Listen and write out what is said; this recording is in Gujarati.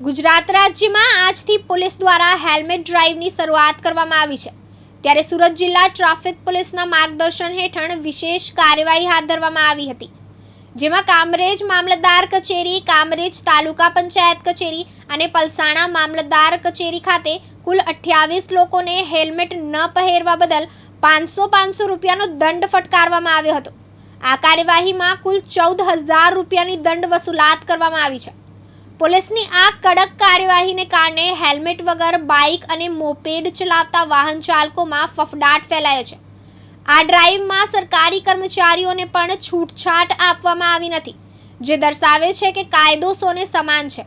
ગુજરાત રાજ્યમાં આજથી પોલીસ દ્વારા હેલ્મેટ ડ્રાઈવની શરૂઆત કરવામાં આવી છે. ત્યારે સુરત જિલ્લા ટ્રાફિક પોલીસના માર્ગદર્શન હેઠળ વિશેષ કાર્યવાહી હાથ ધરવામાં આવી હતી. જેમાં કામરેજ મામલતદાર કચેરી, કામરેજ તાલુકા પંચાયત કચેરી અને પલસાણા મામલતદાર કચેરી ખાતે કુલ અઠ્યાવીસ લોકોને હેલ્મેટ ન પહેરવા બદલ પાંચસો પાંચસો રૂપિયાનો દંડ ફટકારવામાં આવ્યો હતો. આ કાર્યવાહીમાં કુલ ચૌદ હજાર રૂપિયાની દંડ વસૂલાત કરવામાં આવી છે. પોલીસની આ કડક કાર્યવાહીને કારણે હેલ્મેટ વગર બાઇક અને મોપેડ ચલાવતા વાહન ચાલકોમાં ફફડાટ ફેલાયો છે. આ ડ્રાઈવમાં સરકારી કર્મચારીઓને પણ છૂટછાટ આપવામાં આવી નથી, જે દર્શાવે છે કે કાયદો સોને સમાન છે.